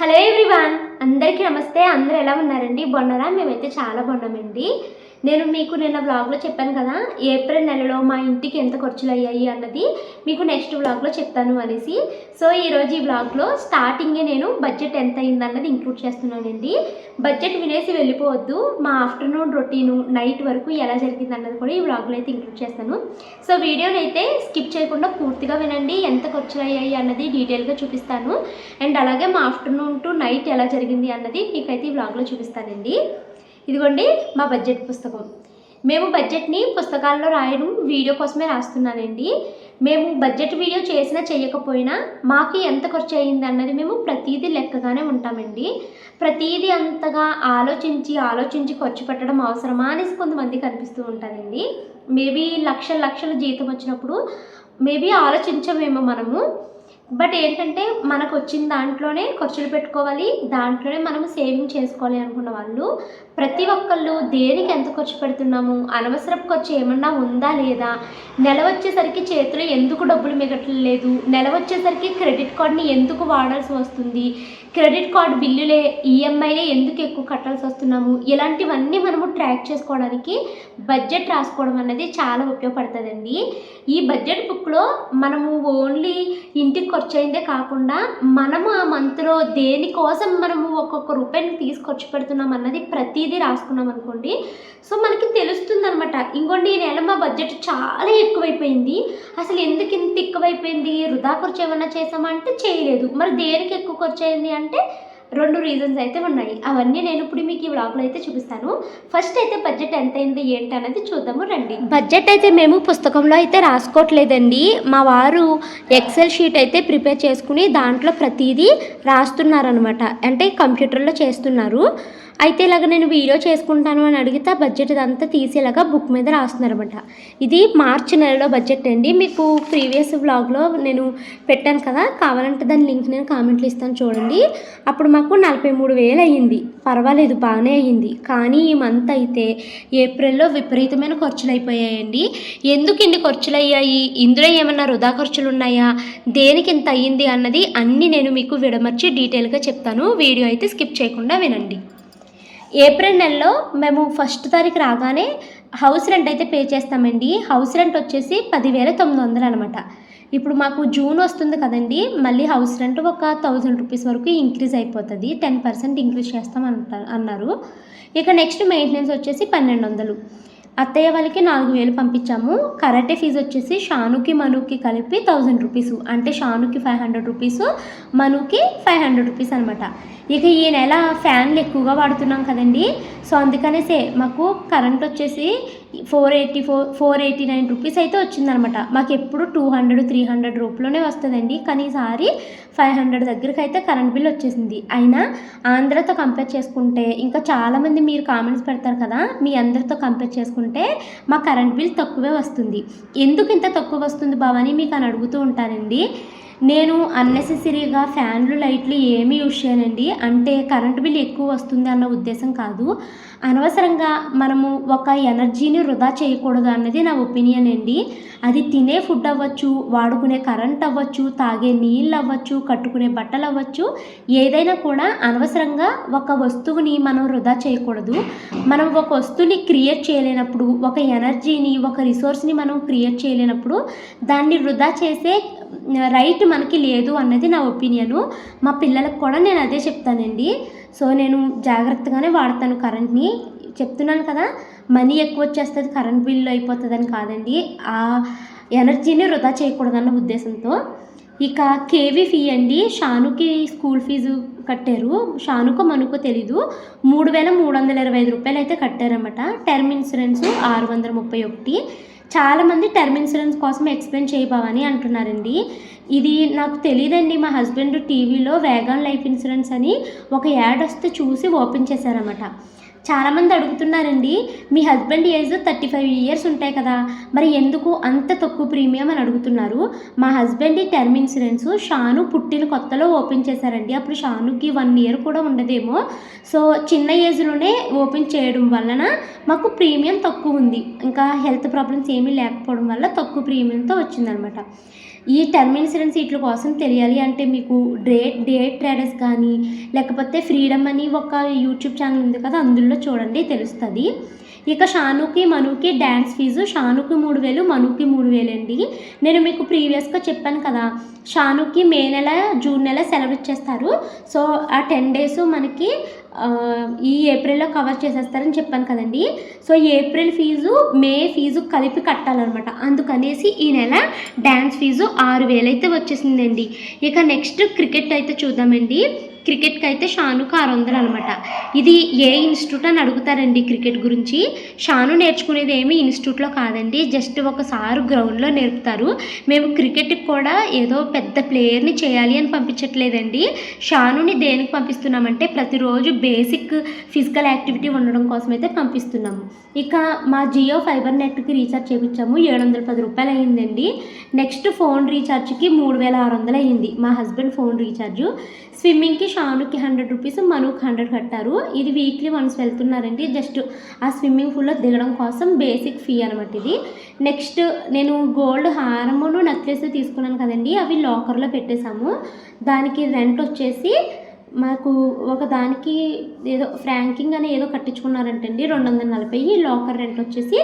Hello everyone అందరికీ నమస్తే. అందరూ ఎలా ఉన్నారండి? బాగున్నారా? మేమైతే చాలా బాగున్నామండి. నేను మీకు నిన్న వ్లాగ్లో చెప్పాను కదా ఏప్రిల్ నెలలో మా ఇంటికి ఎంత ఖర్చులు అయ్యాయి అన్నది మీకు నెక్స్ట్ వ్లాగ్లో చెప్తాను అనేసి. సో ఈరోజు ఈ వ్లాగ్లో స్టార్టింగే నేను బడ్జెట్ ఎంత అయింది అన్నది ఇంక్లూడ్ చేస్తున్నానండి. బడ్జెట్ వినేసి వెళ్ళిపోవద్దు మా ఆఫ్టర్నూన్ రొటీను నైట్ వరకు ఎలా జరిగింది అన్నది కూడా ఈ వ్లాగ్లో అయితే ఇంక్లూడ్ చేస్తాను. సో వీడియోని అయితే స్కిప్ చేయకుండా పూర్తిగా వినండి ఎంత ఖర్చులు అయ్యాయి అన్నది డీటెయిల్గా చూపిస్తాను. అండ్ అలాగే మా ఆఫ్టర్నూన్ టు నైట్ ఎలా జరిగింది అన్నది మీకైతే ఈ వ్లాగ్లో చూపిస్తానండి. ఇదిగోండి మా బడ్జెట్ పుస్తకం. మేము బడ్జెట్ని పుస్తకాల్లో రాయడం వీడియో కోసమే రాస్తున్నానండి. మేము బడ్జెట్ వీడియో చేసినా చేయకపోయినా మాకు ఎంత ఖర్చు అయ్యింది అన్నది మేము ప్రతీదీ లెక్కగానే ఉంటామండి. ప్రతీదీ అంతగా ఆలోచించి ఆలోచించి ఖర్చు పెట్టడం అవసరమా అనేసి కొంతమందికి అనిపిస్తూ ఉంటుందండి. మేబీ లక్షల లక్షల జీతం వచ్చినప్పుడు మేబీ ఆలోచించమేమో మనము. బట్ ఏంటంటే మనకు వచ్చిన దాంట్లోనే ఖర్చులు పెట్టుకోవాలి దాంట్లోనే మనం సేవింగ్ చేసుకోవాలి అనుకున్న వాళ్ళు ప్రతి ఒక్కళ్ళు దేనికి ఎంత ఖర్చు పెడుతున్నాము? అనవసరపు ఖర్చు ఏమన్నా ఉందా లేదా? నెల వచ్చేసరికి చేతిలో ఎందుకు డబ్బులు మిగట్లేదు? నెల వచ్చేసరికి క్రెడిట్ కార్డ్ని ఎందుకు వాడాల్సి వస్తుంది? క్రెడిట్ కార్డ్ బిల్లులే ఈఎంఐలే ఎందుకు ఎక్కువ కట్టాల్సి వస్తున్నాము? ఇలాంటివన్నీ మనము ట్రాక్ చేసుకోవడానికి బడ్జెట్ రాసుకోవడం అనేది చాలా ఉపయోగపడుతుందండి. ఈ బడ్జెట్ బుక్లో మనము ఓన్లీ ఇంటికి ఖర్చు అయిందే కాకుండా మనము ఆ మంత్లో దేనికోసం మనము ఒక్కొక్క రూపాయిని తీసుకొచ్చి ఖర్చు పెడుతున్నాం అన్నది ప్రతి ప్రతిదీ రాసుకున్నాం అనుకోండి. సో మనకి తెలుస్తుంది అనమాట ఇంకోండి ఈ నెల మా బడ్జెట్ చాలా ఎక్కువైపోయింది. అసలు ఎందుకు ఇంత ఎక్కువైపోయింది? వృధా ఖర్చు ఏమన్నా చేసామా అంటే చేయలేదు. మరి దేనికి ఎక్కువ ఖర్చు అయింది అంటే రెండు రీజన్స్ అయితే ఉన్నాయి. అవన్నీ నేను ఇప్పుడు మీకు ఈ వ్లాగ్లో అయితే చూపిస్తాను. ఫస్ట్ అయితే బడ్జెట్ ఎంత అయింది ఏంటి అనేది చూద్దాము రండి. బడ్జెట్ అయితే మేము పుస్తకంలో అయితే రాసుకోవట్లేదండి. మా వారు ఎక్సెల్ షీట్ అయితే ప్రిపేర్ చేసుకుని దాంట్లో ప్రతిదీ రాస్తున్నారనమాట అంటే కంప్యూటర్లో చేస్తున్నారు. అయితే ఇలాగ నేను వీడియో చేసుకుంటాను అని అడిగితే బడ్జెట్ ఇదంతా తీసేలాగా బుక్ మీద రాస్తున్నారనమాట ఇది మార్చి నెలలో బడ్జెట్ అండి. మీకు ప్రీవియస్ వ్లాగ్లో నేను పెట్టాను కదా కావాలంటే దాని లింక్ నేను కామెంట్లు ఇస్తాను చూడండి. అప్పుడు మాకు నలభై మూడు వేలు అయ్యింది. పర్వాలేదు బాగానే అయ్యింది. కానీ ఈ మంత్ అయితే ఏప్రిల్లో విపరీతమైన ఖర్చులు అయిపోయాయండి. ఎందుకు ఇన్ని ఖర్చులు అయ్యాయి ఇందులో ఏమన్నా వృధా ఖర్చులు ఉన్నాయా దేనికి ఇంత అయ్యింది అన్నది అన్నీ నేను మీకు విడమర్చి డీటెయిల్గా చెప్తాను. వీడియో అయితే స్కిప్ చేయకుండా వినండి. ఏప్రిల్ నెలలో మేము ఫస్ట్ తారీఖు రాగానే హౌస్ రెంట్ అయితే పే చేస్తామండి. హౌస్ రెంట్ వచ్చేసి పదివేల తొమ్మిది వందలు అనమాట. ఇప్పుడు మాకు జూన్ వస్తుంది కదండి. మళ్ళీ హౌస్ రెంట్ ఒక థౌజండ్ రూపీస్ వరకు ఇంక్రీజ్ అయిపోతుంది. టెన్ పర్సెంట్ ఇంక్రీజ్ చేస్తాం అన్నారు. ఇక నెక్స్ట్ మెయింటెనెన్స్ వచ్చేసి పన్నెండు వందలు అత్తయ్య వాళ్ళకి నాలుగు వేలు పంపించాము. కరాటే ఫీజు వచ్చేసి షానుకి మనుకి కలిపి థౌజండ్ రూపీస్. అంటే షానుకి ఫైవ్ హండ్రెడ్ రూపీస్ మనకి ఫైవ్ హండ్రెడ్ రూపీస్ అనమాట ఇక ఈ నెల ఫ్యాన్లు ఎక్కువగా వాడుతున్నాం కదండి. సో అందుకనేసే మాకు కరెంట్ వచ్చేసి four eighty four four eighty nine rupees అయితే వచ్చిందనమాట మాకు ఎప్పుడు టూ హండ్రెడ్ త్రీ హండ్రెడ్ రూపులోనే వస్తుందండి. కానీ ఈసారి ఫైవ్ హండ్రెడ్ దగ్గరికి అయితే కరెంట్ బిల్ వచ్చేసింది. అయినా ఆంధ్రతో కంపేర్ చేసుకుంటే ఇంకా చాలామంది మీరు కామెంట్స్ పెడతారు కదా మీ అందరితో కంపేర్ చేసుకుంటే మా కరెంట్ బిల్ తక్కువే వస్తుంది. ఎందుకు ఇంత తక్కువ వస్తుంది బావని మీకు అని అడుగుతూ ఉంటానండి. నేను అన్నెసెసరీగా ఫ్యాన్లు లైట్లు ఏమీ యూజ్ చేయనండి. అంటే కరెంటు బిల్ ఎక్కువ వస్తుంది అన్న ఉద్దేశం కాదు. అనవసరంగా మనము ఒక ఎనర్జీని వృధా చేయకూడదు అన్నది నా ఒపీనియన్ అండి. అది తినే ఫుడ్ అవ్వచ్చు వాడుకునే కరెంట్ అవ్వచ్చు తాగే నీళ్ళు అవ్వచ్చు కట్టుకునే బట్టలు అవ్వచ్చు ఏదైనా కూడా అనవసరంగా ఒక వస్తువుని మనం వృధా చేయకూడదు. మనం ఒక వస్తువుని క్రియేట్ చేయలేనప్పుడు ఒక ఎనర్జీని ఒక రిసోర్స్ని మనం క్రియేట్ చేయలేనప్పుడు దాన్ని వృధా చేసే రైట్ మనకి లేదు అన్నది నా ఒపీనియను మా పిల్లలకు కూడా నేను అదే చెప్తానండి. సో నేను జాగ్రత్తగానే వాడతాను కరెంట్ని. చెప్తున్నాను కదా మనీ ఎక్కువ వచ్చేస్తుంది కరెంట్ బిల్లు అయిపోతుందని కాదండి. ఆ ఎనర్జీని వృధా చేయకూడదన్న ఉద్దేశంతో. ఇక కేవీ ఫీ అండి. షానుకి స్కూల్ ఫీజు కట్టారు. షానుకో మనుకో తెలీదు. మూడు వేల మూడు వందల ఇరవై ఐదు రూపాయలు అయితే కట్టారన్నమాట. టర్మ్ ఇన్సూరెన్స్ ఆరు వందల ముప్పై ఒకటి. చాలామంది టర్మ్ ఇన్సూరెన్స్ కోసం ఎక్స్ప్లెయిన్ చేయబావని అంటున్నారండి. ఇది నాకు తెలియదండి మా హస్బెండ్ టీవీలో వేగాన్ లైఫ్ ఇన్సూరెన్స్ అని ఒక యాడ్ వస్తే చూసి ఓపెన్ చేశారన్నమాట. చాలామంది అడుగుతున్నారండి మీ husband age thirty five years ఉంటాయి కదా మరి ఎందుకు అంత తక్కువ ప్రీమియం అని అడుగుతున్నారు? మా హస్బెండ్ టర్మ్ ఇన్సూరెన్స్ షాను పుట్టిన కొత్తలో ఓపెన్ చేశారండి. అప్పుడు షానుకి వన్ ఇయర్ కూడా ఉండదేమో. సో చిన్న ఏజ్లోనే ఓపెన్ చేయడం వలన మాకు ప్రీమియం తక్కువ ఉంది. ఇంకా హెల్త్ ప్రాబ్లమ్స్ ఏమీ లేకపోవడం వల్ల తక్కువ ప్రీమియంతో వచ్చిందనమాట. ఈ టర్మ్ ఇన్సూరెన్స్ వీటి కోసం తెలియాలి అంటే మీకు డే డే ట్రేడర్స్ కానీ లేకపోతే ఫ్రీడమ్ అని ఒక యూట్యూబ్ ఛానల్ ఉంది కదా అందులో చూడండి తెలుస్తుంది. ఇక షానుకి మనుకి డ్యాన్స్ ఫీజు షానుకి మూడు వేలు మనుకి మూడు వేలండి నేను మీకు ప్రీవియస్గా చెప్పాను కదా షానుకి మే నెల జూన్ నెల సెలవు ఇచ్చేస్తారు. సో ఆ టెన్ డేస్ మనకి ఈ ఏప్రిల్లో కవర్ చేసేస్తారని చెప్పాను కదండి. So April fees May fees కలిపి కట్టాలన్నమాట. అందుకనేసి ఈ నెల డ్యాన్స్ ఫీజు ఆరు వేలు అయితే వచ్చేసిందండి. ఇక నెక్స్ట్ క్రికెట్ అయితే చూద్దామండి. క్రికెట్కి అయితే షానుకు ఆరు వందలు అనమాట ఇది ఏ ఇన్స్టిట్యూట్ అని అడుగుతారండి క్రికెట్ గురించి? షాను నేర్చుకునేది ఏమి ఇన్స్టిట్యూట్లో కాదండి. జస్ట్ ఒకసారి గ్రౌండ్లో నేర్పుతారు. మేము క్రికెట్కి కూడా ఏదో పెద్ద ప్లేయర్ని చేయాలి అని పంపించట్లేదండి. షానుని దేనికి పంపిస్తున్నామంటే ప్రతిరోజు బేసిక్ ఫిజికల్ యాక్టివిటీ ఉండడం కోసం అయితే పంపిస్తున్నాము. ఇక మా జియో ఫైబర్ నెట్కి రీఛార్జ్ చేయించాము ఏడు వందల పది రూపాయలు అయ్యిందండి నెక్స్ట్ ఫోన్ రీఛార్జ్కి మూడు వేల ఆరు వందలు అయ్యింది మా హస్బెండ్ ఫోన్ రీఛార్జ్. స్విమ్మింగ్కి షానుకి హండ్రెడ్ రూపీస్ మనుకి హండ్రెడ్ కట్టారు. ఇది వీక్లీ వన్స్ వెళ్తున్నారండి. జస్ట్ ఆ స్విమ్మింగ్ పూల్లో దిగడం కోసం బేసిక్ ఫీ అనమాట ఇది. నెక్స్ట్ నేను గోల్డ్ హారమును నెక్లెస్ తీసుకున్నాను కదండి. అవి లాకర్లో పెట్టేశాము. దానికి రెంట్ వచ్చేసి మాకు ఒక దానికి ఏదో ఫ్రాంకింగ్ అని ఏదో కట్టించుకున్నారంటండి. రెండు వందల నలభై లాకర్ రెంట్ వచ్చేసి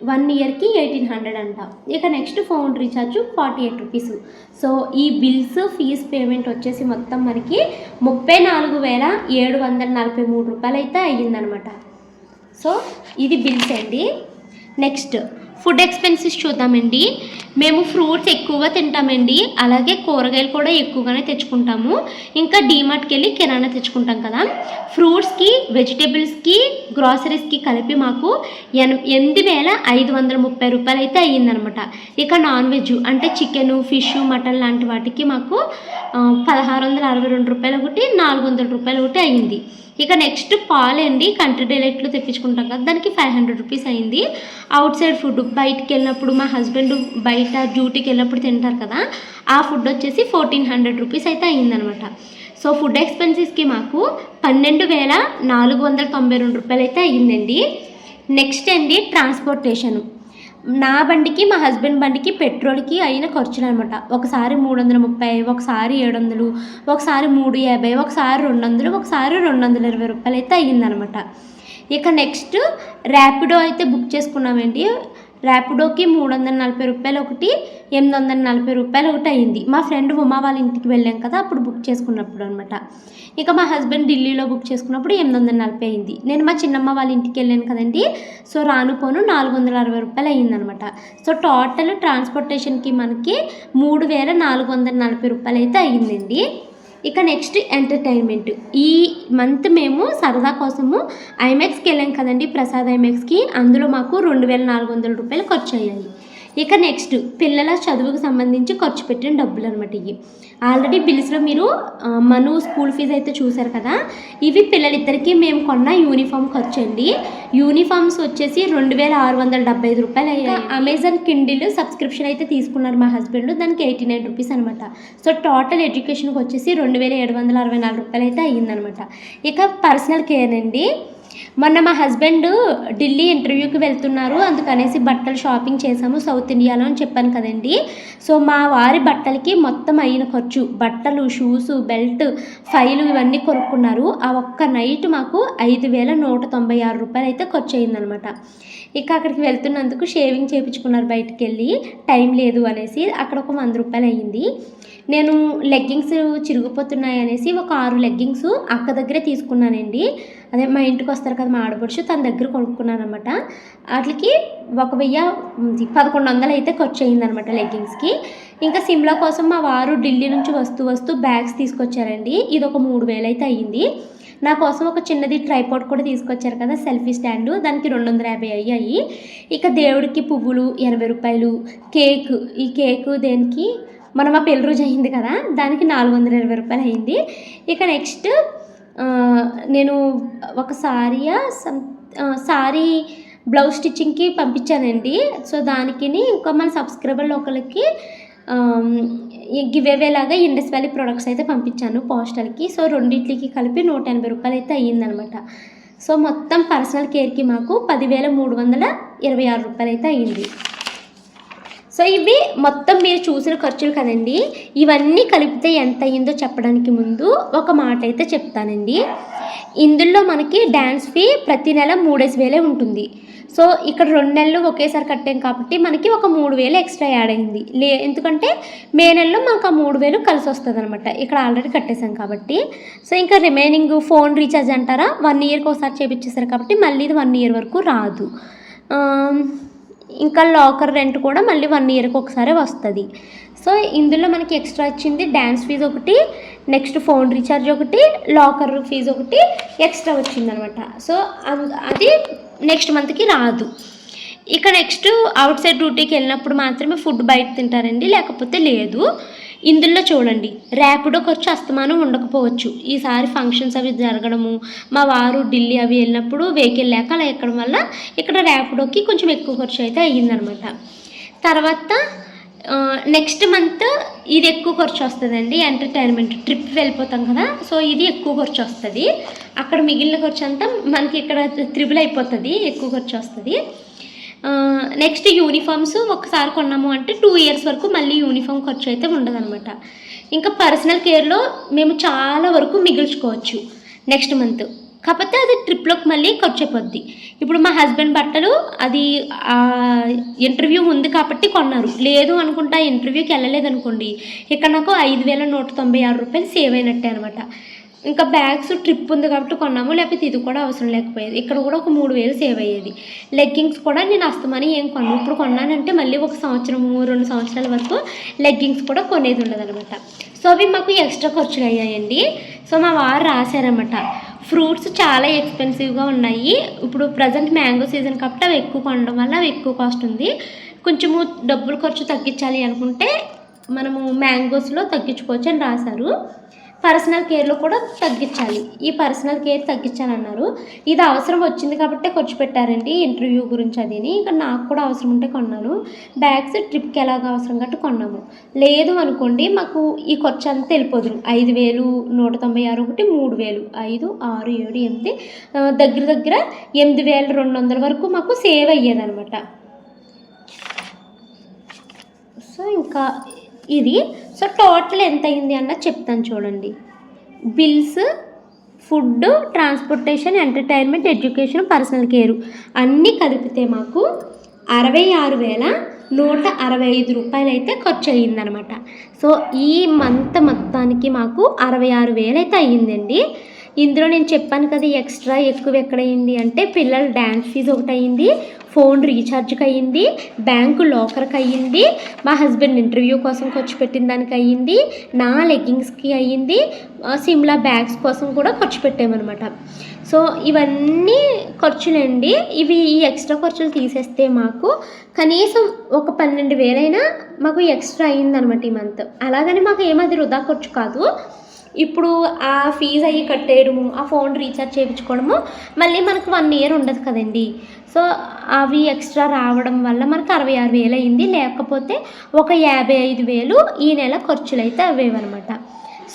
వన్ ఇయర్కి ఎయిటీన్ హండ్రెడ్ అంట. ఇక next phone recharge forty eight rupees. So ఈ బిల్స్ ఫీజ్ పేమెంట్ వచ్చేసి మొత్తం మనకి ముప్పై నాలుగు వేల ఏడు వందల నలభై మూడు రూపాయలు అయితే అయ్యిందనమాట. సో ఇది బిల్స్ అండి. నెక్స్ట్ ఫుడ్ ఎక్స్పెన్సెస్ చూద్దామండి. మేము ఫ్రూట్స్ ఎక్కువగా తింటామండి. అలాగే కూరగాయలు కూడా ఎక్కువగానే తెచ్చుకుంటాము. ఇంకా డీమార్ట్కి వెళ్ళి కిరాణా తెచ్చుకుంటాం కదా. ఫ్రూట్స్కి వెజిటేబుల్స్కి గ్రాసరీస్కి కలిపి మాకు ఎన్ ఎనిమిది వేల ఐదు వందల ముప్పై రూపాయలు అయితే అయ్యిందనమాట. ఇక నాన్ వెజ్ అంటే చికెన్ ఫిష్ మటన్ లాంటి వాటికి మాకు పదహారు వందల అరవై రెండు రూపాయలు ఒకటి నాలుగు వందల రూపాయలు ఒకటి అయ్యింది. ఇక నెక్స్ట్ పాలు అండి కంట్రీ డైలెక్ట్లో తెప్పించుకుంటాం కదా దానికి ఫైవ్ హండ్రెడ్ రూపీస్ అయింది. అవుట్ సైడ్ ఫుడ్ బయటికి వెళ్ళినప్పుడు మా హస్బెండ్ బయట డ్యూటీకి వెళ్ళినప్పుడు తింటారు కదా ఆ ఫుడ్ వచ్చేసి ఫోర్టీన్ హండ్రెడ్ రూపీస్ అయితే అయిందనమాట. సో ఫుడ్ ఎక్స్పెన్సెస్కి మాకు పన్నెండు వేల నాలుగు వందల తొంభై రెండు రూపాయలు అయితే అయ్యిందండి నెక్స్ట్ అండి ట్రాన్స్పోర్టేషన్ నా బండికి మా హస్బెండ్ బండికి పెట్రోల్కి అయిన ఖర్చులు అనమాట ఒకసారి మూడు వందల ముప్పై ఒకసారి ఏడు వందలు ఒకసారి మూడు యాభై ఒకసారి రెండు వందలు ఒకసారి రెండు వందల ఇరవై రూపాయలు అయితే అయ్యిందనమాట. ఇక నెక్స్ట్ ర్యాపిడో అయితే బుక్ చేసుకున్నామండి. ర్యాపిడోకి మూడు వందల నలభై రూపాయలు ఒకటి ఎనిమిది వందల నలభై రూపాయలు ఒకటి అయింది. మా ఫ్రెండ్ ఉమా వాళ్ళ ఇంటికి వెళ్ళాం కదా అప్పుడు బుక్ చేసుకున్నప్పుడు అనమాట ఇక మా హస్బెండ్ ఢిల్లీలో బుక్ చేసుకున్నప్పుడు ఎనిమిది వందల నలభై అయింది. నేను మా చిన్నమ్మ వాళ్ళ ఇంటికి వెళ్ళాను కదండి సో రాను పోను నాలుగు వందల అరవై రూపాయలు అయ్యిందనమాట సో టోటల్ ట్రాన్స్పోర్టేషన్కి మనకి మూడు వేల నాలుగు వందల నలభై రూపాయలు అయితే అయ్యిందండి. ఇక నెక్స్ట్ ఎంటర్టైన్మెంట్. ఈ మంత్ మేము సరదా కోసము ఐమాక్స్కి వెళ్ళాం కదండి ప్రసాద్ ఐమాక్స్కి. అందులో మాకు రెండు వేల నాలుగు వందల రూపాయలు ఖర్చు అయ్యాయి. ఇక నెక్స్ట్ పిల్లల చదువుకు సంబంధించి ఖర్చు పెట్టిన డబ్బులు అనమాట ఇవి ఆల్రెడీ బిల్స్లో మీరు మను స్కూల్ ఫీజు అయితే చూసారు కదా? ఇవి పిల్లలిద్దరికీ మేము కొన్న యూనిఫామ్ ఖర్చు అండి. యూనిఫామ్స్ వచ్చేసి రెండు వేల ఆరు వందల డెబ్బై ఐదు రూపాయలు అయ్యాయి. అమెజాన్ కిండిల్ సబ్స్క్రిప్షన్ అయితే తీసుకున్నారు మా హస్బెండ్ దానికి ఎయిటీ నైన్ రూపీస్ అనమాట సో టోటల్ ఎడ్యుకేషన్కి వచ్చేసి రెండు వేల ఏడు వందల అరవై నాలుగు రూపాయలు అయితే అయ్యిందనమాట ఇక పర్సనల్ కేర్ అండి. మొన్న మా హస్బెండ్ ఢిల్లీ ఇంటర్వ్యూకి వెళ్తున్నారు. అందుకనేసి బట్టలు షాపింగ్ చేసాము సౌత్ ఇండియాలో అని చెప్పాను కదండి. సో మా వారి బట్టలకి మొత్తం అయిన ఖర్చు బట్టలు షూస్ బెల్ట్ ఫైలు ఇవన్నీ కొనుక్కున్నారు. ఆ ఒక్క నైట్ మాకు ఐదు వేల నూట తొంభై ఆరు రూపాయలు అయితే ఖర్చు అయిందనమాట. ఇక అక్కడికి వెళ్తున్నందుకు షేవింగ్ చేయించుకున్నారు బయటికి వెళ్ళి. టైం లేదు అనేసి అక్కడ ఒక వంద రూపాయలు అయ్యింది నేను లెగ్గింగ్స్ చిరిగిపోతున్నాయి అనేసి ఒక ఆరు లెగ్గింగ్స్ అక్క దగ్గరే తీసుకున్నానండి. అదే మా ఇంటికి వస్తారు కదా మా ఆడపడుచు తన దగ్గర కొనుక్కున్నాను అనమాట వాటికి ఒక వెయ్యి పదకొండు వందలు అయితే ఖర్చు అయిందనమాట లెగ్గింగ్స్కి. ఇంకా సిమ్లా కోసం మా వారు ఢిల్లీ నుంచి వస్తూ వస్తూ బ్యాగ్స్ తీసుకొచ్చారండి. ఇది ఒక మూడు వేలు అయితే అయ్యింది నా కోసం ఒక చిన్నది ట్రైపాడ్ కూడా తీసుకొచ్చారు కదా సెల్ఫీ స్టాండ్. దానికి రెండు వందల యాభై అయ్యాయి. ఇక దేవుడికి పువ్వులు ఎనభై రూపాయలు కేక్. ఈ కేక్ దేనికి? మనం ఆ పెళ్ళి రోజు అయింది కదా దానికి నాలుగు వందల ఇరవై రూపాయలు అయింది. ఇక నెక్స్ట్ నేను ఒక సారీయా సమ్ సారీ బ్లౌజ్ స్టిచ్చింగ్కి పంపించానండి. సో దానికి ఇంకా మన సబ్స్క్రైబర్లు ఒకరికి గివ్ లాగా ఇండస్ వ్యాలీ ప్రొడక్ట్స్ అయితే పంపించాను పోస్టల్కి సో రెండింటికి కలిపి నూట ఎనభై రూపాయలు అయితే అయ్యిందనమాట. సో మొత్తం పర్సనల్ కేర్కి మాకు పదివేల మూడు వందల ఇరవై ఆరు రూపాయలు అయితే అయ్యింది. సో ఇవి మొత్తం మీరు చూసిన ఖర్చులు కదండి. ఇవన్నీ కలిపితే ఎంత అయ్యిందో చెప్పడానికి ముందు ఒక మాట అయితే చెప్తానండి. ఇందులో మనకి డ్యాన్స్ ఫీ ప్రతి నెల మూడేసి వేలే ఉంటుంది. సో ఇక్కడ రెండు నెలలు ఒకేసారి కట్టాం కాబట్టి మనకి ఒక మూడు వేలు ఎక్స్ట్రా యాడ్ అయింది. లే ఎందుకంటే మే నెలలో మనకు ఆ మూడు వేలు కలిసి వస్తుంది అనమాట ఇక్కడ ఆల్రెడీ కట్టేసాం కాబట్టి. సో ఇంకా రిమైనింగ్ ఫోన్ రీఛార్జ్ అంటారా? వన్ ఇయర్కి ఒకసారి చేపించేసారు కాబట్టి మళ్ళీ ఇది వన్ ఇయర్ వరకు రాదు. ఇంకా లాకర్ రెంట్ కూడా మళ్ళీ వన్ ఇయర్కి ఒకసారి వస్తుంది. సో ఇందులో మనకి ఎక్స్ట్రా వచ్చింది డ్యాన్స్ ఫీజు ఒకటి నెక్స్ట్ ఫోన్ రీఛార్జ్ ఒకటి లాకర్ ఫీజు ఒకటి ఎక్స్ట్రా వచ్చిందనమాట. సో అది నెక్స్ట్ మంత్కి రాదు. ఇక నెక్స్ట్ అవుట్ సైడ్ డ్యూటీకి వెళ్ళినప్పుడు మాత్రమే ఫుడ్ బయట తింటారండి లేకపోతే లేదు. ఇందులో చూడండి ర్యాపిడో ఖర్చు అస్తమానం ఉండకపోవచ్చు. ఈసారి ఫంక్షన్స్ అవి జరగడము మా వారు ఢిల్లీ అవి వెళ్ళినప్పుడు వెహికల్ లేక అలా ఎక్కడం వల్ల ఇక్కడ ర్యాపిడోకి కొంచెం ఎక్కువ ఖర్చు అయితే అయ్యిందనమాట. తర్వాత నెక్స్ట్ మంత్ ఇది ఎక్కువ ఖర్చు వస్తుందండి ఎంటర్టైన్మెంట్ ట్రిప్ వెళ్ళిపోతాం కదా సో ఇది ఎక్కువ ఖర్చు వస్తుంది. అక్కడ మిగిలిన ఖర్చు అంతా మనకి ఇక్కడ త్రిబుల్ అయిపోతుంది ఎక్కువ ఖర్చు వస్తుంది. నెక్స్ట్ యూనిఫామ్స్ ఒకసారి కొన్నాము అంటే టూ ఇయర్స్ వరకు మళ్ళీ యూనిఫామ్ ఖర్చు అయితే ఉండదన్నమాట. ఇంకా పర్సనల్ కేర్లో మేము చాలా వరకు మిగిల్చుకోవచ్చు నెక్స్ట్ మంత్ కాకపోతే అది ట్రిప్లోకి మళ్ళీ ఖర్చు అయిపోద్ది. ఇప్పుడు మా హస్బెండ్ బట్టలు అది ఇంటర్వ్యూ ఉంది కాబట్టి కొన్నారు. లేదు అనుకుంటా ఇంటర్వ్యూకి వెళ్ళలేదు అనుకోండి ఇక్కడ నాకు ఐదు వేల నూట తొంభై ఆరు రూపాయలు సేవ్ అయినట్టే అనమాట ఇంకా బ్యాగ్స్ ట్రిప్ ఉంది కాబట్టి కొన్నాము లేకపోతే ఇది కూడా అవసరం లేకపోయేది. ఇక్కడ కూడా ఒక మూడు వేలు సేవ్ అయ్యేది. లెగ్గింగ్స్ కూడా నేను అస్తమని ఏం కొన్నాను ఇప్పుడు కొన్నానంటే మళ్ళీ ఒక సంవత్సరము రెండు సంవత్సరాల వరకు లెగ్గింగ్స్ కూడా కొనేది ఉండదన్నమాట. సో అవి మాకు ఎక్స్ట్రా ఖర్చులు అయ్యాయండి. సో మా వారు రాశారన్నమాట. ఫ్రూట్స్ చాలా ఎక్స్పెన్సివ్గా ఉన్నాయి. ఇప్పుడు ప్రజెంట్ మ్యాంగో సీజన్ కాబట్టి అవి ఎక్కువ కొనడం వల్ల అవి ఎక్కువ కాస్ట్ ఉంది. కొంచెము డబ్బులు ఖర్చు తగ్గించాలి అనుకుంటే మనము మ్యాంగోస్లో తగ్గించుకోవచ్చు అని రాశారు. పర్సనల్ కేర్లో కూడా తగ్గించాలి. ఈ పర్సనల్ కేర్ తగ్గించాలన్నారు ఇది అవసరం వచ్చింది కాబట్టి ఖర్చు పెట్టారండి ఇంటర్వ్యూ గురించి అదిని. ఇంకా నాకు కూడా అవసరం ఉంటే కొన్నాను. బ్యాగ్స్ ట్రిప్కి ఎలాగ అవసరం కాబట్టి కొన్నాము. లేదు అనుకోండి మాకు ఈ ఖర్చు అంతా వెళ్ళిపోదు. ఐదు వేలు నూట తొంభై ఆరు ఒకటి మూడు వేలు ఐదు ఆరు ఏడు ఎనిమిది దగ్గర దగ్గర ఎనిమిది వేల రెండు వందల వరకు మాకు సేవ్ అయ్యేదన్నమాట. సో ఇంకా ఇది సో టోటల్ ఎంత అయింది అన్నది చెప్తాను చూడండి. Bills food transportation entertainment education personal care అన్నీ కలిపితే మాకు అరవై ఆరు వేల నూట అరవై ఐదు రూపాయలు అయితే ఖర్చు అయ్యిందనమాట సో ఈ మంత్ మొత్తానికి మాకు అరవై ఆరు వేలు అయితే అయ్యిందండి. ఇందులో నేను చెప్పాను కదా ఎక్స్ట్రా ఎక్కువ ఎక్కడైంది అంటే పిల్లల డ్యాన్స్ ఫీజు ఒకటి అయ్యింది ఫోన్ రీఛార్జ్కి అయ్యింది బ్యాంకు లాకర్కి అయ్యింది మా హస్బెండ్ ఇంటర్వ్యూ కోసం ఖర్చు పెట్టిన దానికి అయ్యింది నా లెగ్గింగ్స్కి అయ్యింది సిమ్లా బ్యాగ్స్ కోసం కూడా ఖర్చు పెట్టామన్నమాట. సో ఇవన్నీ ఖర్చులండి. ఇవి ఈ ఎక్స్ట్రా ఖర్చులు తీసేస్తే మాకు కనీసం ఒక పన్నెండు వేలైనా మాకు ఎక్స్ట్రా అయ్యిందనమాట ఈ మంత్ అలాగని మాకు ఏమది వృధా ఖర్చు కాదు. ఇప్పుడు ఆ ఫీజు అవి కట్టేయడము ఆ ఫోన్ రీఛార్జ్ చేయించుకోవడము మళ్ళీ మనకు వన్ ఇయర్ ఉండదు కదండి. సో అవి ఎక్స్ట్రా రావడం వల్ల మనకు అరవై ఆరు వేలు అయింది. లేకపోతే ఒక యాభై ఐదు వేలు ఈ నెల ఖర్చులు అయితే అవేవన్నమాట.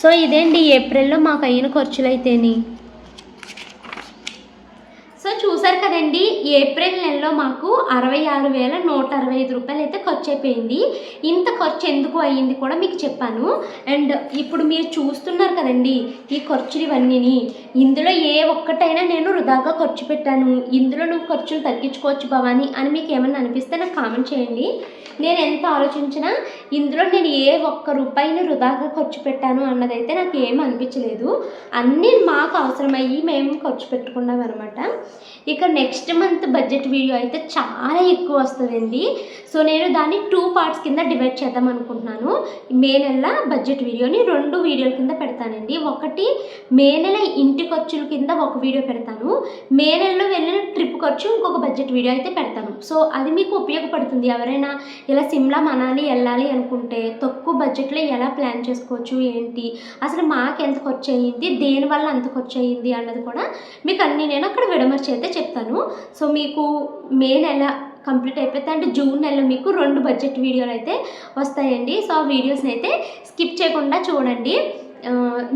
సో ఇదేండి ఏప్రిల్లో మాకు అయిన ఖర్చులు అయితేని సో చూసారు కదండి ఏప్రిల్ నెలలో మాకు అరవై ఆరు వేల నూట అరవై ఐదు రూపాయలు అయితే ఖర్చు అయిపోయింది ఇంత ఖర్చు ఎందుకు అయ్యింది కూడా మీకు చెప్పాను. అండ్ ఇప్పుడు మీరు చూస్తున్నారు కదండి ఈ ఖర్చులు ఇవన్నీని ఇందులో ఏ ఒక్కటైనా నేను వృధాగా ఖర్చు పెట్టాను. ఇందులో నువ్వు ఖర్చులు తగ్గించుకోవచ్చు భవాని అని మీకు ఏమన్నా అనిపిస్తే నాకు కామెంట్ చేయండి. నేను ఎంత ఆలోచించినా ఇందులో నేను ఏ ఒక్క రూపాయిని వృధాగా ఖర్చు పెట్టాను అన్నదైతే నాకు ఏం అనిపించలేదు. అన్నీ మాకు అవసరమయ్యి మేము ఖర్చు పెట్టుకున్నాం అనమాట ఇక నెక్స్ట్ మంత్ బడ్జెట్ వీడియో అయితే చాలా ఎక్కువ వస్తుందండి. సో నేను దాన్ని టూ పార్ట్స్ కింద డివైడ్ చేద్దాం అనుకుంటున్నాను. మే నెల బడ్జెట్ వీడియోని రెండు వీడియోల కింద పెడతానండి. ఒకటి మే నెల ఇంటి ఖర్చుల కింద ఒక వీడియో పెడతాను. మే నెలలో వెళ్ళిన ట్రిప్ ఖర్చు ఇంకొక బడ్జెట్ వీడియో అయితే పెడతాను. సో అది మీకు ఉపయోగపడుతుంది ఎవరైనా ఇలా సిమ్లా మనాలి వెళ్ళాలి అనుకుంటే తక్కువ బడ్జెట్లో ఎలా ప్లాన్ చేసుకోవచ్చు ఏంటి? అసలు మాకు ఎంత ఖర్చు అయ్యింది? దేనివల్ల అంత ఖర్చు అయ్యింది అన్నది కూడా మీకు అన్నీ నేను అక్కడ విడమర్చి అయితే చెప్తాను. సో మీకు మే నెల కంప్లీట్ అయిపోతే అంటే జూన్ నెలలో మీకు రెండు బడ్జెట్ వీడియోలు అయితే వస్తాయండి. సో ఆ వీడియోస్ని అయితే స్కిప్ చేయకుండా చూడండి.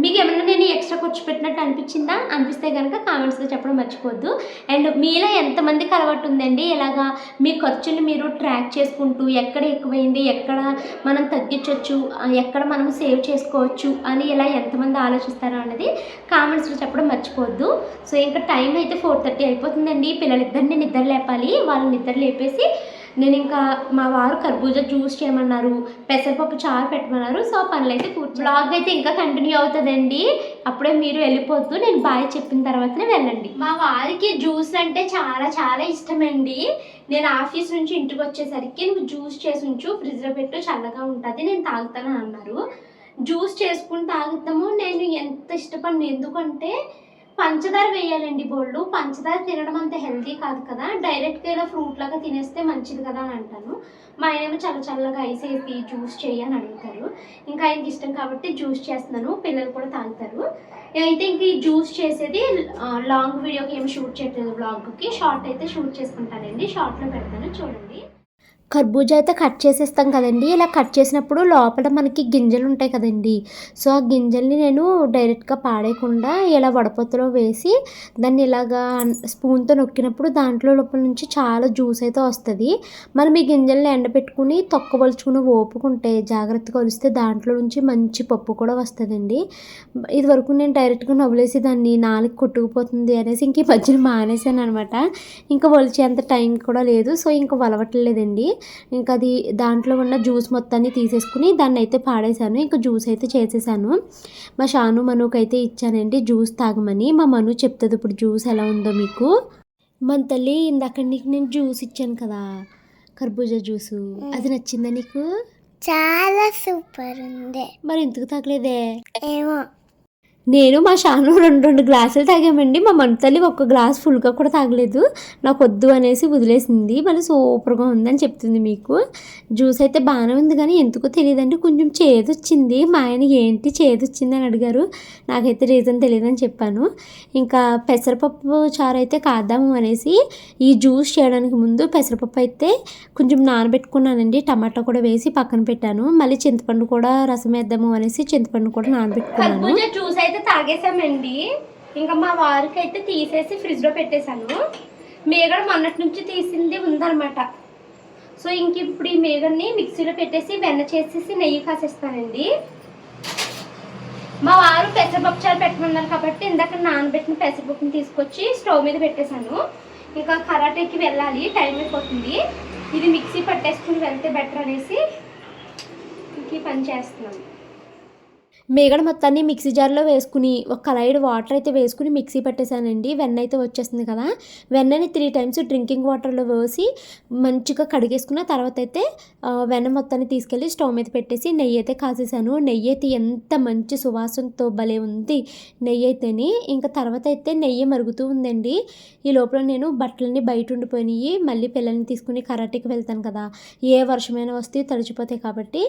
మీకు ఏమైనా నేను ఎక్స్ట్రా ఖర్చు పెట్టినట్టు అనిపించిందా? అనిపిస్తే కనుక కామెంట్స్లో చెప్పడం మర్చిపోద్దు అండ్ మీలో ఎంతమందికి అలవాటు ఉందండి? ఇలాగా మీ ఖర్చుని మీరు ట్రాక్ చేసుకుంటూ ఎక్కడ ఎక్కువైంది ఎక్కడ మనం తగ్గించవచ్చు ఎక్కడ మనం సేవ్ చేసుకోవచ్చు అని ఇలా ఎంతమంది ఆలోచిస్తారో అన్నది కామెంట్స్లో చెప్పడం మర్చిపోద్దు సో ఇంకా టైం అయితే ఫోర్ థర్టీ అయిపోతుందండి. పిల్లలిద్దరిని నిద్ర లేపాలి. వాళ్ళని నిద్ర లేపేసి నేను ఇంకా మా వారు కర్బూజా జ్యూస్ చేయమన్నారు పెసరపప్పు చారు పెట్టమన్నారు సో పనులు అయితే పూర్తి బ్లాగ్ అయితే ఇంకా కంటిన్యూ అవుతుందండి. అప్పుడే మీరు వెళ్ళిపోతూ నేను బాయ్ చెప్పిన తర్వాతనే వెళ్ళండి. మా వారికి జ్యూస్ అంటే చాలా చాలా ఇష్టమండి. నేను ఆఫీస్ నుంచి ఇంటికి వచ్చేసరికి నువ్వు జ్యూస్ చేసి ఉంచు ఫ్రిడ్జ్లో పెట్టు చల్లగా ఉంటుంది నేను తాగుతాను అన్నారు. జ్యూస్ చేసుకుని తాగుతాము నేను ఎంత ఇష్టపడిన ఎందుకంటే పంచదార వేయాలండి బోళ్ళు. పంచదార తినడం అంత హెల్తీ కాదు కదా. డైరెక్ట్గా ఇలా ఫ్రూట్ లాగా తినేస్తే మంచిది కదా అని అంటాను. మా ఆయనేమో చల్ల చల్లగా ఐస్ వేసి జ్యూస్ చేయని అడుగుతారు. ఇంకా ఆయనకి ఇష్టం కాబట్టి జ్యూస్ చేస్తున్నాను. పిల్లలు కూడా తాగుతారు. అయితే ఇంక ఈ జ్యూస్ చేసేది లాంగ్ వీడియోకి ఏమి షూట్ చేయట్లేదు బ్లాగ్కి. షార్ట్ అయితే షూట్ చేసుకుంటానండి. షార్ట్లో పెడతాను. చూడండి. కర్బూజా అయితే కట్ చేసేస్తాం కదండి. ఇలా కట్ చేసినప్పుడు లోపల మనకి గింజలు ఉంటాయి కదండి. సో ఆ గింజల్ని నేను డైరెక్ట్గా పాడేయకుండా ఇలా వడపొత్తులో వేసి దాన్ని ఇలాగా స్పూన్తో నొక్కినప్పుడు దాంట్లో లోపల నుంచి చాలా జ్యూస్ అయితే వస్తుంది. మనం ఈ గింజల్ని ఎండబెట్టుకుని తొక్కబలుచుకుని ఓపుకుంటే జాగ్రత్తగా వలిస్తే దాంట్లో నుంచి మంచి పప్పు కూడా వస్తుందండి. ఇది వరకు నేను డైరెక్ట్గా నవ్వులేసి దాన్ని నాలుగు కొట్టుకుపోతుంది అనేసి ఇంక ఈ మధ్యన మానేశాను అనమాట ఇంకా వలిచేంత టైం కూడా లేదు. సో ఇంకా వలవట్లేదండి. ఇంకా అది దాంట్లో ఉన్న జ్యూస్ మొత్తాన్ని తీసేసుకుని దాన్ని అయితే పాడేశాను. ఇంకా జ్యూస్ అయితే చేసేసాను. మా షాను మనుకి అయితే ఇచ్చానండి జ్యూస్ తాగమని. మా మను చెప్తుంది ఇప్పుడు జ్యూస్ ఎలా ఉందో మీకు. మన తల్లి ఇందాక నీకు నేను జ్యూస్ ఇచ్చాను కదా కర్బూజా జ్యూసు. అది నచ్చిందా నీకు? చాలా సూపర్ ఉంది. మరి ఎందుకు తాగలేదే? ఏమో. నేను మా షాను రెండు రెండు గ్లాసులు తాగామండి. మా మనతల్లి ఒక్క గ్లాస్ ఫుల్గా కూడా తాగలేదు. నాకు వద్దు అనేసి వదిలేసింది. మళ్ళీ సూపర్గా ఉందని చెప్తుంది మీకు. జ్యూస్ అయితే బాగానే ఉంది కానీ ఎందుకో తెలియదండి. కొంచెం చేదు వచ్చింది మా ఆయన ఏంటి చేదు వచ్చింది అని అడిగారు. నాకైతే రీజన్ తెలియదని చెప్పాను. ఇంకా పెసరపప్పు చారు అయితే కాదాము అనేసి ఈ జ్యూస్ చేయడానికి ముందు పెసరపప్పు అయితే కొంచెం నానబెట్టుకున్నానండి. టమాటా కూడా వేసి పక్కన పెట్టాను. మళ్ళీ చింతపండు కూడా రసం వేద్దాము అనేసి చింతపండు కూడా నానబెట్టుకున్నాను. జ్యూస్ అయితే తాగేసామండి ఇంకా మా వారికి అయితే తీసేసి ఫ్రిడ్జ్లో పెట్టేశాను. మేగడ మొన్నటి నుంచి తీసింది ఉందన్నమాట. సో ఇంక ఇప్పుడు ఈ మేగడ్ని మిక్సీలో పెట్టేసి వెన్న చేసేసి నెయ్యి కాసేస్తానండి. మా వారు పెసరపప్పుచారు పెట్టమన్నారు కాబట్టి ఇందాక నానబెట్టిన పెసరపప్పుని తీసుకొచ్చి స్టవ్ మీద పెట్టేశాను. ఇంకా కరాటేకి వెళ్ళాలి టైం అయిపోతుంది. ఇది మిక్సీ పట్టేసుకుని వెళ్తే బెటర్ అనేసి ఇంక పని చేస్తున్నాను. మేగడ మొత్తాన్ని మిక్సీ జార్లో వేసుకుని ఒక కళాయిడు వాటర్ అయితే వేసుకుని మిక్సీ పెట్టేశానండి. వెన్న అయితే వచ్చేస్తుంది కదా. వెన్నని త్రీ టైమ్స్ డ్రింకింగ్ వాటర్లో వేసి మంచిగా కడిగేసుకున్న తర్వాత అయితే వెన్న మొత్తాన్ని తీసుకెళ్ళి స్టవ్ మీద పెట్టేసి నెయ్యి అయితే కాసేసాను. నెయ్యి అయితే ఎంత మంచి సువాసనతో భలే ఉంది నెయ్యి అయితేనే. ఇంకా తర్వాత అయితే నెయ్యి మరుగుతూ ఉందండి. ఈ లోపల నేను బట్టలన్నీ బయట ఉండిపోయినాయి. మళ్ళీ పిల్లల్ని తీసుకుని కరాటీకి వెళ్తాను కదా. ఏ వర్షమైనా వస్తే తడిచిపోతాయి కాబట్టి.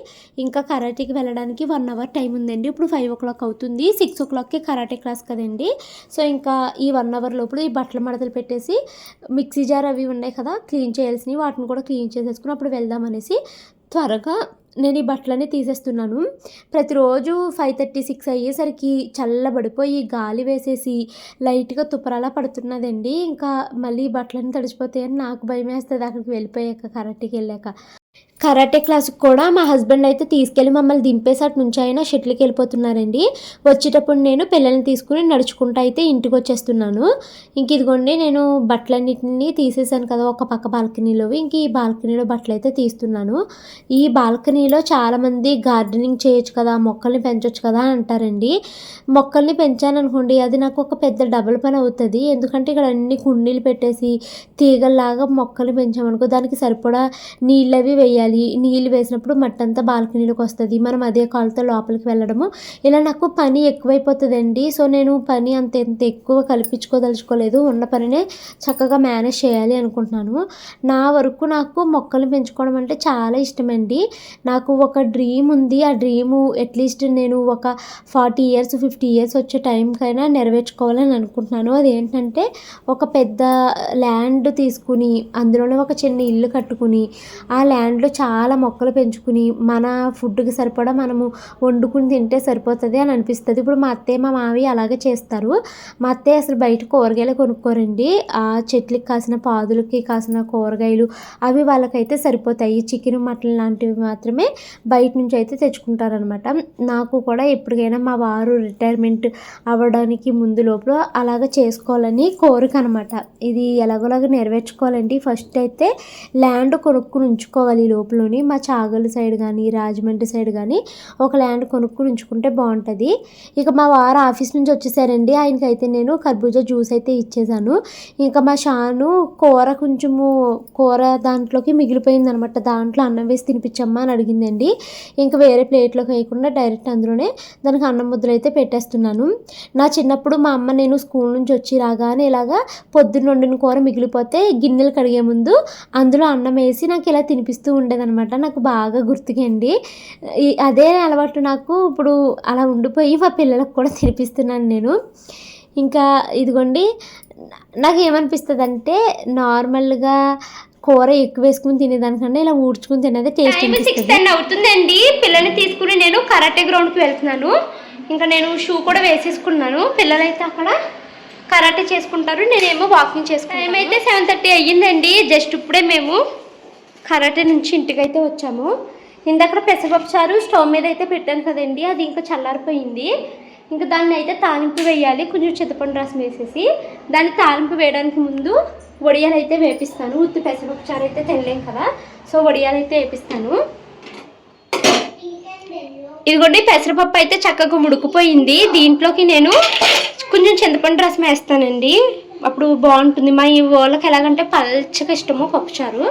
ఇంకా కరాటీకి వెళ్ళడానికి వన్ అవర్ టైం ఉందండి. ఇప్పుడు ఫైవ్ ఓ క్లాక్ అవుతుంది. సిక్స్ ఓ క్లాక్కి కరాటే క్లాస్ కదండి. సో ఇంకా ఈ వన్ అవర్ లోపల ఈ బట్టల మడతలు పెట్టేసి మిక్సీ జార్ అవి ఉన్నాయి కదా క్లీన్ చేయాల్సినవి వాటిని కూడా క్లీన్ చేసేసుకుని అప్పుడు వెళ్దాం అనేసి త్వరగా నేను ఈ బట్టలన్నీ తీసేస్తున్నాను. ప్రతిరోజు ఫైవ్ థర్టీ సిక్స్ అయ్యేసరికి చల్లబడిపోయి గాలి వేసేసి లైట్గా తుప్పరలా పడుతున్నదండి. ఇంకా మళ్ళీ బట్టలన్నీ తడిచిపోతాయని నాకు భయం వేస్తుంది అక్కడికి వెళ్ళిపోయాక కరెక్ట్కి వెళ్ళాక. కరాటే క్లాస్కి కూడా మా హస్బెండ్ అయితే తీసుకెళ్ళి మమ్మల్ని దింపేసి అటు నుంచి అయినా షెట్లకి వెళ్ళిపోతున్నారండి. వచ్చేటప్పుడు నేను పిల్లల్ని తీసుకుని నడుచుకుంటూ అయితే ఇంటికి వచ్చేస్తున్నాను. ఇంక ఇదిగోండి నేను బట్టలన్నిటిని తీసేసాను కదా ఒక పక్క బాల్కనీలో ఇంక ఈ బాల్కనీలో బట్టలు అయితే తీస్తున్నాను. ఈ బాల్కనీలో చాలామంది గార్డెనింగ్ చేయొచ్చు కదా మొక్కల్ని పెంచవచ్చు కదా అని అంటారండి. మొక్కల్ని పెంచాను అనుకోండి అది నాకు ఒక పెద్ద డబుల్ పని అవుతుంది. ఎందుకంటే ఇక్కడ అన్ని కుండీలు పెట్టేసి తీగల్లాగా మొక్కలు పెంచామనుకో దానికి సరిపడా నీళ్ళు అవి వేయాలి. నీళ్ళు వేసినప్పుడు మట్టి అంతా బాల్కనీలోకి వస్తుంది. మనం అదే కాలుతో లోపలికి వెళ్ళడము. ఇలా నాకు పని ఎక్కువైపోతుందండి. సో నేను పని అంత ఎంత ఎక్కువ కల్పించుకోదలుచుకోలేదు. ఉన్న పనినే చక్కగా మేనేజ్ చేయాలి అనుకుంటున్నాను. నా వరకు నాకు మొక్కలు పెంచుకోవడం అంటే చాలా ఇష్టమండి. నాకు ఒక డ్రీమ్ ఉంది. ఆ డ్రీము అట్లీస్ట్ నేను ఒక ఫార్టీ ఇయర్స్ ఫిఫ్టీ ఇయర్స్ వచ్చే టైంకైనా నెరవేర్చుకోవాలని అనుకుంటున్నాను. అదేంటంటే ఒక పెద్ద ల్యాండ్ తీసుకుని అందులోనే ఒక చిన్న ఇల్లు కట్టుకుని ఆ ల్యాండ్ దాంట్లో చాలా మొక్కలు పెంచుకుని మన ఫుడ్కి సరిపడా మనము వండుకుని తింటే సరిపోతుంది అని అనిపిస్తుంది. ఇప్పుడు మా అత్తయ్య మా మావి అలాగే చేస్తారు. మా అత్తయ్య అసలు బయట కూరగాయలు కొనుక్కోరండి. ఆ చెట్లకి కాసిన పాదులకి కాసిన కూరగాయలు అవి వాళ్ళకైతే సరిపోతాయి. చికెన్ మటన్ లాంటివి మాత్రమే బయట నుంచి అయితే తెచ్చుకుంటారనమాట నాకు కూడా ఎప్పటికైనా మా వారు రిటైర్మెంట్ అవ్వడానికి ముందు లోపల అలాగ చేసుకోవాలని కోరిక అనమాట ఇది ఎలాగోలాగా నెరవేర్చుకోవాలండి. ఫస్ట్ అయితే ల్యాండ్ కొనుక్కుని ఉంచుకోవాలి. ఈ లోపలని మా చాగల సైడ్ కానీ రాజమండ్రి సైడ్ కానీ ఒక ల్యాండ్ కొనుక్కుని ఉంచుకుంటే బాగుంటుంది. ఇక మా వారు ఆఫీస్ నుంచి వచ్చేసారండి. ఆయనకైతే నేను కర్బూజా జ్యూస్ అయితే ఇచ్చేసాను. ఇంకా మా షాను కూర కొంచెము కూర దాంట్లోకి మిగిలిపోయింది అనమాట దాంట్లో అన్నం వేసి తినిపించమ్మా అని అడిగిందండి. ఇంకా వేరే ప్లేట్లోకి వేయకుండా డైరెక్ట్ అందులోనే దానికి అన్నం ముద్దలు అయితే పెట్టేస్తున్నాను. నా చిన్నప్పుడు మా అమ్మ నేను స్కూల్ నుంచి వచ్చి రాగానే ఇలాగా పొద్దున్న వండిన కూర మిగిలిపోతే గిన్నెలు కడిగే ముందు అందులో అన్నం వేసి నాకు ఇలా తినిపిస్తుంది తినిపిస్తూ ఉండేదన్నమాట. నాకు బాగా గుర్తుకండి. ఈ- అదే అలవాటు నాకు ఇప్పుడు అలా ఉండిపోయి మా పిల్లలకు కూడా తినిపిస్తున్నాను నేను. ఇంకా ఇదిగోండి నాకు ఏమనిపిస్తుంది అంటే నార్మల్గా కూర ఎక్కువ వేసుకుని తినేదానికన్నా ఇలా ఊడ్చుకుని తినేది టేస్ట్ సిక్స్ టెన్ అవుతుందండి. పిల్లల్ని తీసుకుని నేను కరాటే గ్రౌండ్కి వెళ్తున్నాను. ఇంకా నేను షూ కూడా వేసేసుకున్నాను. పిల్లలైతే అక్కడ కరాటే చేసుకుంటారు. నేనేమో వాకింగ్ చేసుకుంటాను. టైం అయితే సెవెన్ థర్టీ అయ్యిందండి. జస్ట్ ఇప్పుడే మేము కరాటే నుంచి ఇంటికి అయితే వచ్చాము. ఇందాక పెసరపప్పు చారు స్టవ్ మీద అయితే పెట్టాను కదండి అది ఇంకా చల్లారిపోయింది. ఇంకా దాన్ని అయితే తాలింపు వేయాలి కొంచెం చింతపండు రసం వేసేసి. దాన్ని తాలింపు వేయడానికి ముందు వడియాలు అయితే వేపిస్తాను. ఉత్తి పెసరపప్పు చారు అయితే తినలేం కదా సో వడియాలు అయితే వేపిస్తాను. ఇదిగోండి పెసరపప్పు అయితే చక్కగా ఉడికిపోయింది దీంట్లోకి నేను కొంచెం చింతపండు రసం వేస్తానండి. అప్పుడు బాగుంటుంది. మా ఈ వాళ్ళకి ఎలాగంటే పల్చగా ఇష్టము పప్పుచారు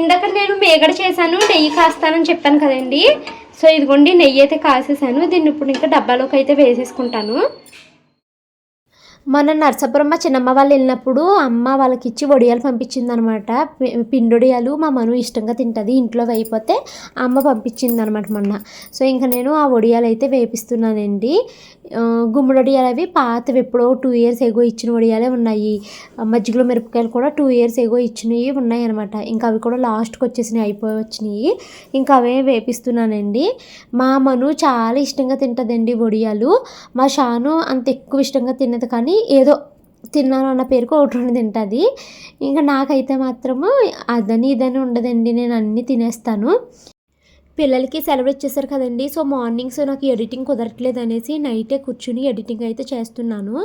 ఇందాక నేను మేగడ చేశాను నెయ్యి కాస్తానని చెప్పాను కదండి. సో ఇదిగోండి నెయ్యి అయితే కాసేసాను. దీన్ని ఇప్పుడు ఇంకా డబ్బాలోకి అయితే వేసేసుకుంటాను. మన నరసాపురం చిన్నమ్మ వాళ్ళు వెళ్ళినప్పుడు అమ్మ వాళ్ళకి ఇచ్చి వడియాలు పంపించింది అనమాట పిండొడియాలు మా మను ఇష్టంగా తింటుంది ఇంట్లో అయిపోతే అమ్మ పంపించింది అనమాట మొన్న. సో ఇంకా నేను ఆ వడియాలు అయితే వేపిస్తున్నానండి. గుమ్మడి వడియాలు అవి పాతవి ఎప్పుడో టూ ఇయర్స్ ఎగో ఇచ్చిన వడియాలే ఉన్నాయి. మజ్జిగలో మిరపకాయలు కూడా టూ ఇయర్స్ ఎగో ఇచ్చినవి ఉన్నాయి అనమాట ఇంకా అవి కూడా లాస్ట్కి వచ్చేసినాయి అయిపోయి వచ్చినాయి. ఇంకా అవే వేపిస్తున్నానండి. మా మను చాలా ఇష్టంగా తింటుందండి వడియాలు. మా షాను అంత ఎక్కువ ఇష్టంగా తినదు కానీ ఏదో తిన్నాను అన్న పేరుకు ఒకటి రెండు తింటుంది. ఇంకా నాకైతే మాత్రము అదని ఇదని ఉండదండి. నేను అన్నీ తినేస్తాను. పిల్లలకి సెలవు ఇచ్చేసారు కదండి. సో మార్నింగ్స్ నాకు ఎడిటింగ్ కుదరట్లేదు అనేసి నైటే కూర్చుని ఎడిటింగ్ అయితే చేస్తున్నాను.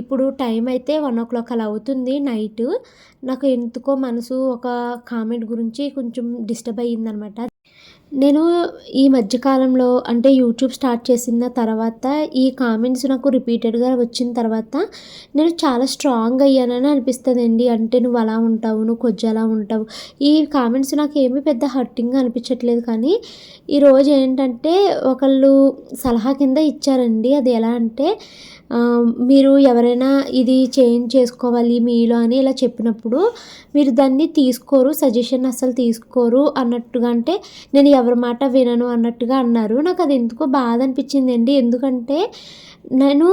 ఇప్పుడు టైం అయితే వన్ ఓ క్లాక్ అలా అవుతుంది నైట్. నాకు ఎందుకో మనసు ఒక కామెంట్ గురించి కొంచెం డిస్టర్బ్ అయ్యిందనమాట. నేను ఈ మధ్యకాలంలో అంటే యూట్యూబ్ స్టార్ట్ చేసిన తర్వాత ఈ కామెంట్స్ నాకు రిపీటెడ్గా వచ్చిన తర్వాత నేను చాలా స్ట్రాంగ్ అయ్యానని అనిపిస్తుందండి. అంటే నువ్వు అలా ఉంటావు నువ్వు కొంచెం అలా ఉంటావు. ఈ కామెంట్స్ నాకు ఏమీ పెద్ద హర్టింగ్గా అనిపించట్లేదు. కానీ ఈరోజు ఏంటంటే ఒకళ్ళు సలహా కింద ఇచ్చారండి. అది ఎలా అంటే మీరు ఎవరైనా ఇది చేంజ్ చేసుకోవాలి మీలో అని ఇలా చెప్పినప్పుడు మీరు దాన్ని తీసుకోరు సజెషన్ అస్సలు తీసుకోరు అన్నట్టుగా అంటే నేను ఎవరి మాట వినను అన్నట్టుగా అన్నారు. నాకు అది ఎందుకో బాధ అనిపించిందండి. ఎందుకంటే నేను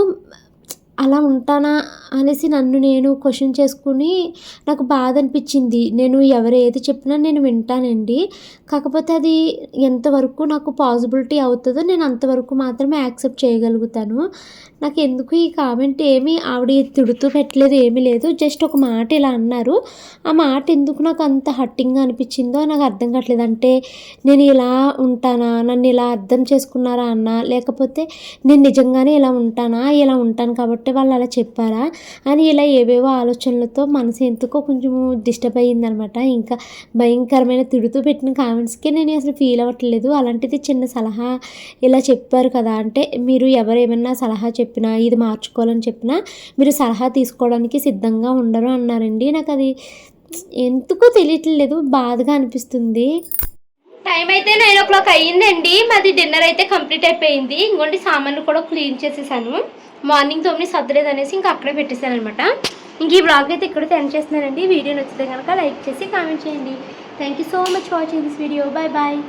అలా ఉంటానా అనేసి నన్ను నేను క్వశ్చన్ చేసుకుని నాకు బాధ అనిపించింది. నేను ఎవరు ఏది చెప్పినా నేను వింటానండి. కాకపోతే అది ఎంతవరకు నాకు పాసిబిలిటీ అవుతుందో నేను అంతవరకు మాత్రమే యాక్సెప్ట్ చేయగలుగుతాను. నాకు ఎందుకు ఈ కామెంట్ ఏమీ ఆవిడ తిడుతూ పెట్టలేదు ఏమీ లేదు. జస్ట్ ఒక మాట ఇలా అన్నారు. ఆ మాట ఎందుకు నాకు అంత హట్టింగ్గా అనిపించిందో నాకు అర్థం కావట్లేదు. అంటే నేను ఇలా ఉంటానా? నన్ను ఇలా అర్థం చేసుకున్నారా అన్న? లేకపోతే నేను నిజంగానే ఇలా ఉంటానా? ఇలా ఉంటాను కాబట్టి వాళ్ళు అలా చెప్పారా? అని ఇలా ఏవేవో ఆలోచనలతో మనసు ఎందుకో కొంచెం డిస్టర్బ్ అయ్యిందనమాట. ఇంకా భయంకరమైన తిడుతూ పెట్టిన కామెంట్స్కి నేను అసలు ఫీల్ అవ్వట్లేదు. అలాంటిది చిన్న సలహా ఇలా చెప్పారు కదా అంటే మీరు ఎవరు ఏమైనా సలహా చెప్పినా ఇది మార్చుకోవాలని చెప్పినా మీరు సలహా తీసుకోవడానికి సిద్ధంగా ఉండరు అన్నారండి. నాకు అది ఎందుకో తెలియట్లేదు. బాధగా అనిపిస్తుంది. టైం అయితే నైన్ ఓ క్లాక్ అయ్యిందండి. మాది డిన్నర్ అయితే కంప్లీట్ అయిపోయింది. ఇంకోటి సామాన్లు కూడా క్లీన్ చేసేసాను. మార్నింగ్ తొమ్మిది సర్దలేదు అనేసి ఇంకా అక్కడే పెట్టేశాను అనమాట. ఇంక ఈ బ్లాగ్ అయితే ఇక్కడ ఎండ్ చేస్తున్నానండి. వీడియో నచ్చితే కనుక లైక్ చేసి కామెంట్ చేయండి. Thank you so much watching this video bye bye